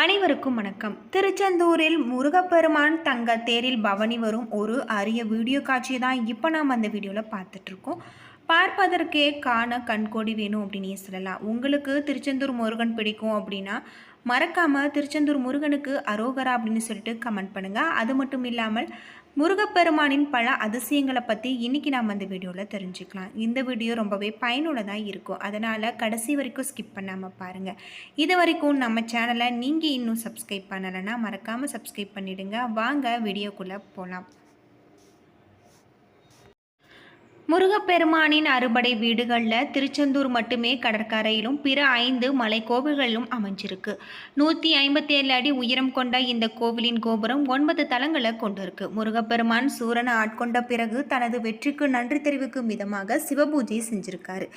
அனைவருக்கும் வணக்கம். திருச்செந்தூரில் முருகப்பெருமான் தங்க தேரில் பவனி வரும் ஒரு அரிய வீடியோ காட்சியை தான் இப்போ நாம் அந்த வீடியோவில் பார்த்துட்ருக்கோம். பார்ப்பதற்கே காண கண்கோடி வேணும் அப்படின்னு சொல்லலாம். உங்களுக்கு திருச்செந்தூர் முருகன் பிடிக்கும் அப்படின்னா மறக்காமல் திருச்செந்தூர் முருகனுக்கு அரோகரா அப்படின்னு சொல்லிட்டு கமெண்ட் பண்ணுங்கள் அது மட்டும் இல்லாமல் முருகப்பெருமானின் பல அதிசயங்களை பற்றி இன்றைக்கி நாம் அந்த வீடியோவில் தெரிஞ்சுக்கலாம். இந்த வீடியோ ரொம்பவே பயனுள்ளதாக இருக்கும். அதனால் கடைசி வரைக்கும் ஸ்கிப் பண்ணாமல் பாருங்கள் இது வரைக்கும் நம்ம சேனலை நீங்கள் இன்னும் சப்ஸ்கிரைப் பண்ணலைன்னா மறக்காமல் சப்ஸ்கிரைப் பண்ணிவிடுங்க வாங்க வீடியோக்குள்ளே போகலாம் முருகப்பெருமானின் அறுபடை வீடுகளில் திருச்செந்தூர் மட்டுமே கடற்கரையிலும் பிற ஐந்து மலை கோவில்களிலும் அமைஞ்சிருக்கு. நூற்றி ஐம்பத்தேழு அடி உயரம் கொண்ட இந்த கோவிலின் கோபுரம் ஒன்பது தலங்களை கொண்டிருக்கு. முருகப்பெருமான் சூரனை ஆட்கொண்ட பிறகு தனது வெற்றிக்கு நன்றி தெரிவிக்கும் விதமாக சிவபூஜை செஞ்சிருக்காரு.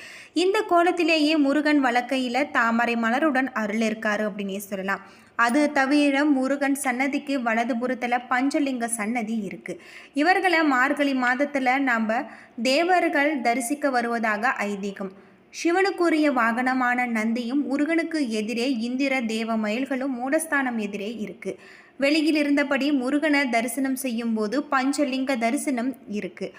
இந்த கோலத்திலேயே முருகன் வழக்கையில் தாமரை மலருடன் அருள் இருக்காரு அப்படின்னே சொல்லலாம். அது தவிர முருகன் சன்னதிக்கு வலதுபுறத்தில் பஞ்சலிங்க சன்னதி இருக்குது இவர்களை மார்கழி மாதத்தில் நாம் தேவர்கள் தரிசிக்க வருவதாக ஐதீகம். சிவனுக்குரிய வாகனமான நந்தியும் முருகனுக்கு எதிரே இந்திர தேவ மயில்களும் மூடஸ்தானம் எதிரே இருக்கு. வெளியில் இருந்தபடி முருகனை தரிசனம் செய்யும் போது பஞ்சலிங்க தரிசனம் இருக்குது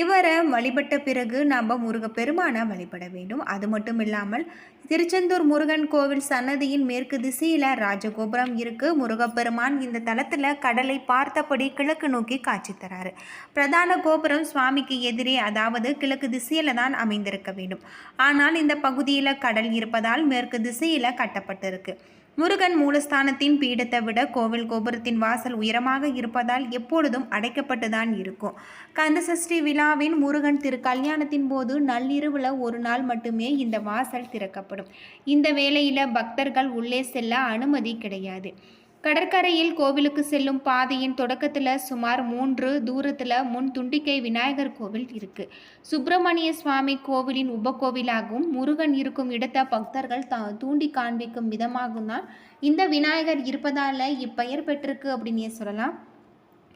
இவரை வழிபட்ட பிறகு நாம் முருகப்பெருமானை வழிபட வேண்டும். அது மட்டும் இல்லாமல் திருச்செந்தூர் முருகன் கோவில் சன்னதியின் மேற்கு திசையில் ராஜகோபுரம் இருக்குது முருகப்பெருமான் இந்த தளத்தில் கடலை பார்த்தபடி கிழக்கு நோக்கி காட்சி தராரு. பிரதான கோபுரம் சுவாமிக்கு எதிரே அதாவது கிழக்கு திசையில் தான் அமைந்திருக்க வேண்டும். ஆனால் இந்த பகுதியில் கடல் இருப்பதால் மேற்கு திசையில் கட்டப்பட்டிருக்கு. முருகன் மூலஸ்தானத்தின் பீடத்தை விட கோவில் கோபுரத்தின் வாசல் உயரமாக இருப்பதால் எப்பொழுதும் அடைக்கப்பட்டுதான் இருக்கும். கந்தசஷ்டி விழாவின் முருகன் திரு கல்யாணத்தின் போது நள்ளிரவில் ஒரு நாள் மட்டுமே இந்த வாசல் திறக்கப்படும். இந்த வேளையில் பக்தர்கள் உள்ளே செல்ல அனுமதி கிடையாது. கடற்கரையில் கோவிலுக்கு செல்லும் பாதையின் தொடக்கத்தில் சுமார் மூன்று தூரத்தில் முன் துண்டிக்கை விநாயகர் கோவில் இருக்கு. சுப்பிரமணிய சுவாமி கோவிலின் உபகோவிலாகவும் முருகன் இருக்கும் இடத்தை பக்தர்கள் த தூண்டி காண்பிக்கும் விதமாகவும் தான் இந்த விநாயகர் இருப்பதால் இப்பெயர் பெற்றிருக்கு அப்படின்னு சொல்லலாம்.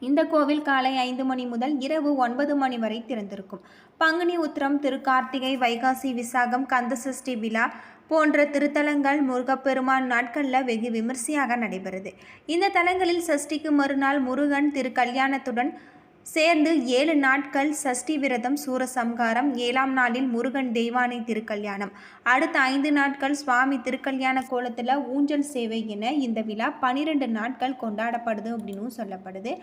இந்த கோவில் காலை ஐந்து மணி முதல் இரவு ஒன்பது மணி வரை திறந்திருக்கும். பங்குனி உத்திரம் திருக்கார்த்திகை வைகாசி விசாகம் கந்தசஷ்டி விழா போன்ற திருத்தலங்கள் முருகப்பெருமான் நாட்களில் வெகு விமர்சையாக நடைபெறுது. இந்த தலங்களில் சஷ்டிக்கு மறுநாள் முருகன் திருக்கல்யாணத்துடன் சேர்ந்து ஏழு நாட்கள் சஷ்டி விரதம் சூரசம்ஹாரம் ஏழாம் நாளில் முருகன் தெய்வானை திருக்கல்யாணம். அடுத்த ஐந்து நாட்கள் சுவாமி திருக்கல்யாண கோலத்தில் ஊஞ்சல் சேவை என இந்த விழா பனிரெண்டு நாட்கள் கொண்டாடப்படுது அப்படின்னு சொல்லப்படுது.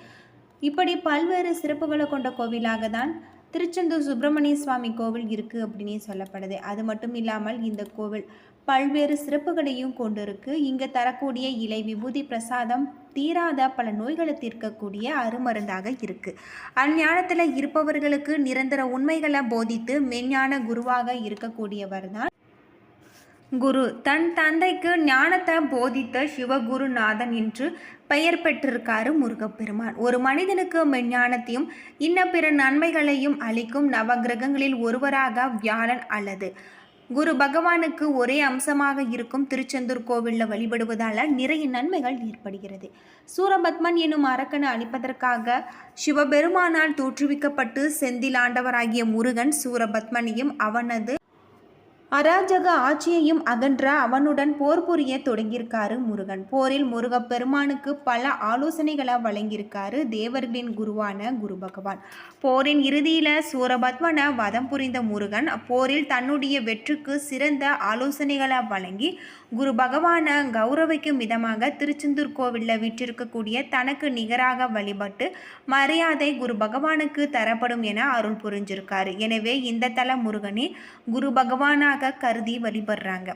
இப்படி பல்வேறு சிறப்புகளை கொண்ட கோவிலாக தான் திருச்செந்தூர் சுப்பிரமணிய சுவாமி கோவில் இருக்குது அப்படின்னே சொல்லப்படுது. அது மட்டும் இல்லாமல் இந்த கோவில் பல்வேறு சிறப்புகளையும் கொண்டிருக்கு. இங்கே தரக்கூடிய இலை விபூதி பிரசாதம் தீராத பல நோய்களை தீர்க்கக்கூடிய அருமருந்தாக இருக்குது அஞ்ஞானத்தில் இருப்பவர்களுக்கு நிரந்தர உண்மைகளை போதித்து மெஞ்ஞான குருவாக இருக்கக்கூடியவர் தான் குரு. தன் தந்தைக்கு ஞானத்தை போதித்த சிவகுருநாதன் என்று பெயர் பெற்றிருக்காரு முருகப்பெருமான். ஒரு மனிதனுக்கு மெஞ்ஞானத்தையும் இன்ன பிற நன்மைகளையும் அளிக்கும் நவகிரகங்களில் ஒருவராக வியாழன் அல்லது குரு பகவானுக்கு ஒரே அம்சமாக இருக்கும் திருச்செந்தூர் கோவிலில் வழிபடுவதால் நிறைய நன்மைகள் ஏற்படுகிறது. சூரபத்மன் என்னும் அரக்கனை அழிப்பதற்காக சிவபெருமானால் தோற்றுவிக்கப்பட்டு செந்திலாண்டவராகிய முருகன் சூரபத்மனையும் அவனது அராஜக ஆட்சியையும் அகன்ற அவனுடன் போர் புரிய தொடங்கியிருக்காரு முருகன். போரில் முருகப்பெருமானுக்கு பல ஆலோசனைகளை வழங்கியிருக்காரு தேவர்களின் குருவான குரு பகவான். போரின் இறுதியில் சூரபத்மனை வதம் புரிந்த முருகன் போரில் தன்னுடைய வெற்றுக்கு சிறந்த ஆலோசனைகளை வழங்கி குரு பகவானை கௌரவிக்கும் விதமாக திருச்செந்தூர் கோவிலில் விற்றிருக்கக்கூடிய தனக்கு நிகராக வழிபட்டு மரியாதை குரு பகவானுக்கு தரப்படும் என அருள் புரிஞ்சிருக்காரு. எனவே இந்த தல முருகனே குரு பகவானாக கருதி வழிபடுறாங்க.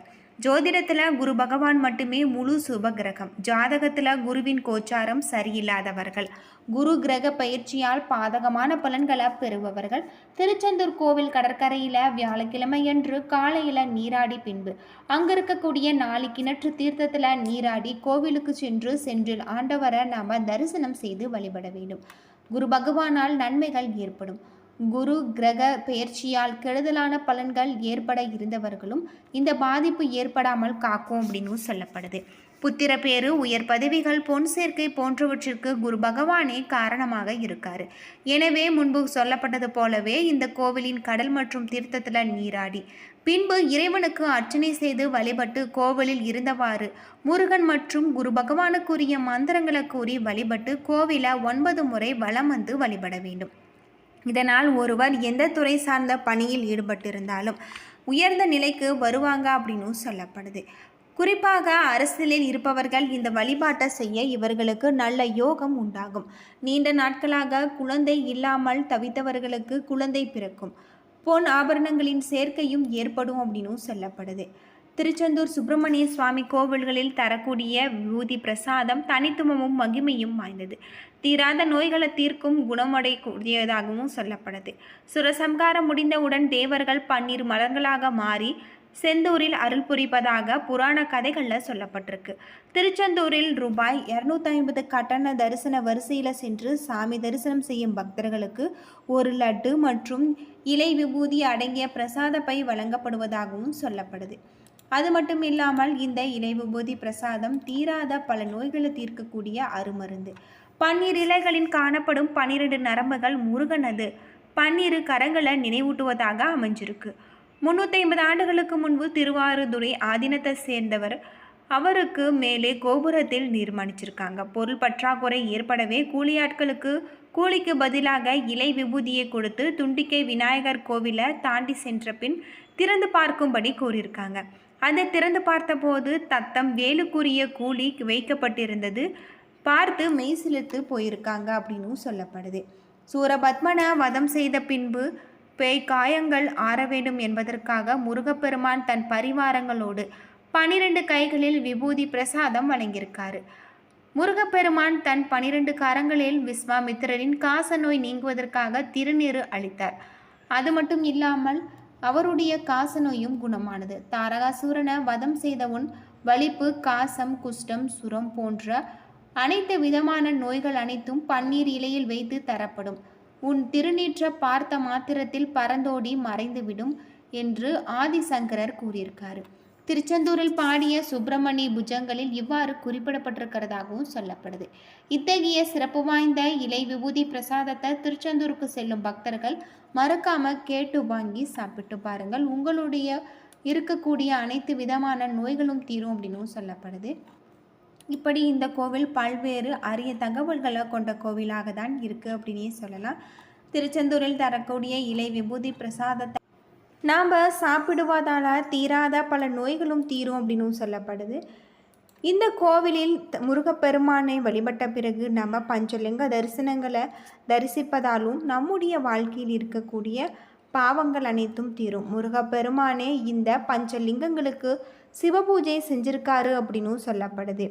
ஜோதிடத்தில் குரு பகவான் மட்டுமே முழு சுப கிரகம் ஜாதகத்தில் குருவின் கோச்சாரம் சரியில்லாதவர்கள். குரு கிரக பயிற்சியால் பாதகமான பலன்களை பெறுபவர்கள். திருச்செந்தூர் கோவில் கடற்கரையில் வியாழக்கிழமையன்று காலையில் நீராடி பின்பு. அங்கே இருக்கக்கூடிய நாலு கிணற்று தீர்த்தத்தில் நீராடி கோவிலுக்கு சென்று சென்றில் ஆண்டவரை நாம் தரிசனம் செய்து வழிபட வேண்டும். குரு பகவானால் நன்மைகள் ஏற்படும். குரு கிரக பெயர்ச்சியால் கெடுதலான பலன்கள் ஏற்பட இருந்தவர்களும் இந்த பாதிப்பு ஏற்படாமல் காக்கும் அப்படின்னு சொல்லப்படுது. புத்திர பேரு உயர் பதவிகள் பொன் சேர்க்கை போன்றவற்றிற்கு குரு பகவானே காரணமாக இருக்காரு. எனவே முன்பு சொல்லப்பட்டது போலவே இந்த கோவிலின் கடல் மற்றும் தீர்த்தத்தில் நீராடி பின்பு இறைவனுக்கு அர்ச்சனை செய்து வழிபட்டு கோவிலில் இருந்தவாறு முருகன் மற்றும் குரு பகவானுக்குரிய மந்திரங்களை கூறி வழிபட்டு கோவிலை ஒன்பது முறை வலம் வந்து வழிபட வேண்டும். இதனால் ஒருவர் எந்த துறை சார்ந்த பணியில் ஈடுபட்டிருந்தாலும் உயர்ந்த நிலைக்கு வருவாங்க அப்படின்னும் சொல்லப்படுது. குறிப்பாக அரசியலில் இருப்பவர்கள் இந்த வழிபாட்டை செய்ய இவர்களுக்கு நல்ல யோகம் உண்டாகும். நீண்ட நாட்களாக குழந்தை இல்லாமல் தவித்தவர்களுக்கு குழந்தை பிறக்கும். பொன் ஆபரணங்களின் சேர்க்கையும் ஏற்படும் அப்படின்னும் சொல்லப்படுது. திருச்செந்தூர் சுப்பிரமணிய சுவாமி கோவில்களில் தரக்கூடிய விபூதி பிரசாதம் தனித்துவமும் மகிமையும் வாய்ந்தது. தீராத நோய்களை தீர்க்கும் குணமடையக்கூடியதாகவும் சொல்லப்படுது சுரசம்காரம் முடிந்தவுடன் தேவர்கள் பன்னீர் மலர்களாக மாறி செந்தூரில் அருள் புரிப்பதாக புராண கதைகளில் சொல்லப்பட்டிருக்கு. திருச்செந்தூரில் ரூபாய் இரநூத்தி ஐம்பது கட்டண தரிசன வரிசையில் சென்று சாமி தரிசனம் செய்யும் பக்தர்களுக்கு ஒரு லட்டு மற்றும் இலை விபூதி அடங்கிய பிரசாத பை வழங்கப்படுவதாகவும் சொல்லப்படுது. அது மட்டும் இல்லாமல் இந்த இலை விபூதி பிரசாதம் தீராத பல நோய்களை தீர்க்கக்கூடிய அருமருந்து. பன்னீர் இலைகளில் காணப்படும் பன்னிரண்டு நரம்புகள் முருகனது. பன்னிரு கரங்களை நினைவூட்டுவதாக அமைஞ்சிருக்கு. முன்னூற்றி ஐம்பது ஆண்டுகளுக்கு முன்பு திருவாரூதுறை ஆதீனத்தை சேர்ந்தவர். அவருக்கு மேலே கோபுரத்தில் நிர்மாணிச்சிருக்காங்க. பொருள் பற்றாக்குறை ஏற்படவே கூலியாட்களுக்கு கூலிக்கு பதிலாக இலை விபூதியை கொடுத்து துண்டிக்கை விநாயகர் கோவிலை தாண்டி சென்ற பின் திறந்து பார்க்கும்படி கூறியிருக்காங்க அதை திறந்து பார்த்தபோது தத்தம் வேலுக்குரிய கூலி வைக்கப்பட்டிருந்தது. பார்த்து மெய்சிலித்து போயிருக்காங்க அப்படின்னும் சொல்லப்படுது. சூரபத்மனை வதம் செய்த பின்பு பேய் காயங்கள் ஆற வேண்டும் என்பதற்காக முருகப்பெருமான் தன் பரிவாரங்களோடு பனிரெண்டு கைகளில் விபூதி பிரசாதம் வழங்கியிருக்காரு. முருகப்பெருமான் தன் பனிரெண்டு கரங்களில் விஸ்வாமித்திரரின் காச நோய் நீங்குவதற்காக திருநீறு அளித்தார். அது மட்டும் இல்லாமல் அவருடைய காச நோயும் குணமானது. தாரகாசூரனை வதம் செய்தவுன் வலிப்பு காசம் குஷ்டம் சுரம் போன்ற அனைத்து விதமான நோய்கள் அனைத்தும் பன்னீர் இலையில் வைத்து தரப்படும். உன் திருநீற்ற பார்த்த மாத்திரத்தில் பறந்தோடி மறைந்துவிடும் என்று ஆதிசங்கரர் கூறியிருக்காரு. திருச்செந்தூரில் பாடிய சுப்பிரமணி புஜங்களில் இவ்வாறு குறிப்பிடப்பட்டிருக்கிறதாகவும் சொல்லப்படுது. இத்தகைய சிறப்பு வாய்ந்த இலை விபூதி பிரசாதத்தை திருச்செந்தூருக்கு செல்லும் பக்தர்கள் மறக்காம கேட்டு வாங்கி சாப்பிட்டு பாருங்கள். உங்களுடைய இருக்கக்கூடிய அனைத்து விதமான நோய்களும் தீரும் அப்படின்னு சொல்லப்படுது. இப்படி இந்த கோவில் பல்வேறு அரிய தகவல்களை கொண்ட கோவிலாக தான் இருக்குது அப்படின்னே சொல்லலாம். திருச்செந்தூரில் தரக்கூடிய இலை விபூதி பிரசாதத்தை நாம் சாப்பிடுவதால் தீராத பல நோய்களும் தீரும் அப்படின்னு சொல்லப்படுது. இந்த கோவிலில் முருகப்பெருமானை வழிபட்ட பிறகு நம்ம பஞ்சலிங்க தரிசனங்களை தரிசிப்பதாலும் நம்முடைய வாழ்க்கையில் இருக்கக்கூடிய பாவங்கள் அனைத்தும் தீரும். முருகப்பெருமானே இந்த பஞ்சலிங்கங்களுக்கு சிவபூஜை செஞ்சிருக்காரு அப்படின்னும் சொல்லப்படுது.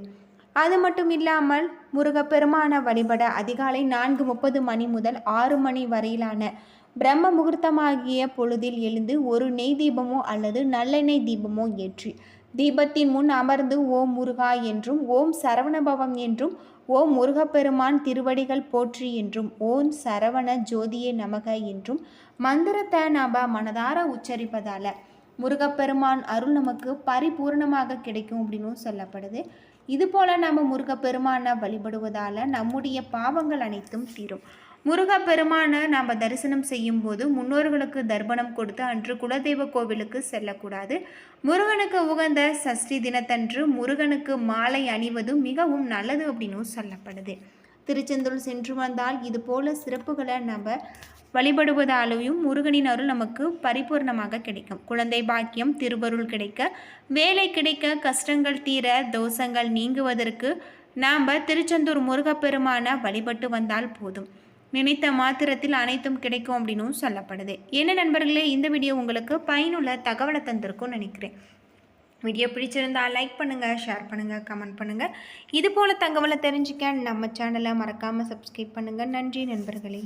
அது மட்டும் இல்லாமல் முருகப்பெருமான வழிபட அதிகாலை நான்கு முப்பது மணி முதல் ஆறு மணி வரையிலான பிரம்ம முகூர்த்தமாகிய பொழுதில் எழுந்து ஒரு நெய் தீபமோ அல்லது நல்லெண்ணெய் தீபமோ ஏற்றி தீபத்தின் முன் அமர்ந்து ஓம் முருகா என்றும் ஓம் சரவணபவம் என்றும் ஓம் முருகப்பெருமான் திருவடிகள் போற்றி என்றும் ஓம் சரவண ஜோதியே நமக என்றும் மந்திரத்தை நாம் மனதார உச்சரிப்பதால் முருகப்பெருமான் அருள் நமக்கு பரிபூர்ணமாக கிடைக்கும் அப்படின்னு சொல்லப்படுது. இதுபோல் நம்ம முருகப்பெருமானை வழிபடுவதால் நம்முடைய பாவங்கள் அனைத்தும் தீரும். முருகப்பெருமானை நாம் தரிசனம் செய்யும் போது முன்னோர்களுக்கு தர்ப்பணம் கொடுத்து அன்று குலதெய்வ கோவிலுக்கு செல்லக்கூடாது. முருகனுக்கு உகந்த சஷ்டி தினத்தன்று முருகனுக்கு மாலை அணிவது மிகவும் நல்லது அப்படின்னு சொல்லப்படுது. திருச்செந்தூர் சென்று வந்தால் இது போல சிறப்புகளை நம்ம வழிபடுவதாலேயும் முருகனின் அருள் நமக்கு பரிபூர்ணமாக கிடைக்கும். குழந்தை பாக்கியம் திருவருள் கிடைக்க வேலை கிடைக்க கஷ்டங்கள் தீர தோஷங்கள் நீங்குவதற்கு நாம் திருச்செந்தூர் முருகப்பெருமான வழிபட்டு வந்தால் போதும். நினைத்த மாத்திரத்தில் அனைத்தும் கிடைக்கும் அப்படின்னும் சொல்லப்படுது. என்ன நண்பர்களே இந்த வீடியோ உங்களுக்கு பயனுள்ள தகவலை தந்திருக்கும்னு நினைக்கிறேன். வீடியோ பிடிச்சிருந்தால் லைக் பண்ணுங்கள் ஷேர் பண்ணுங்கள் கமெண்ட் பண்ணுங்கள் இது போல் தகவலை தெரிஞ்சுக்க நம்ம சேனலை மறக்காமல் சப்ஸ்கிரைப் பண்ணுங்கள் நன்றி நண்பர்களே.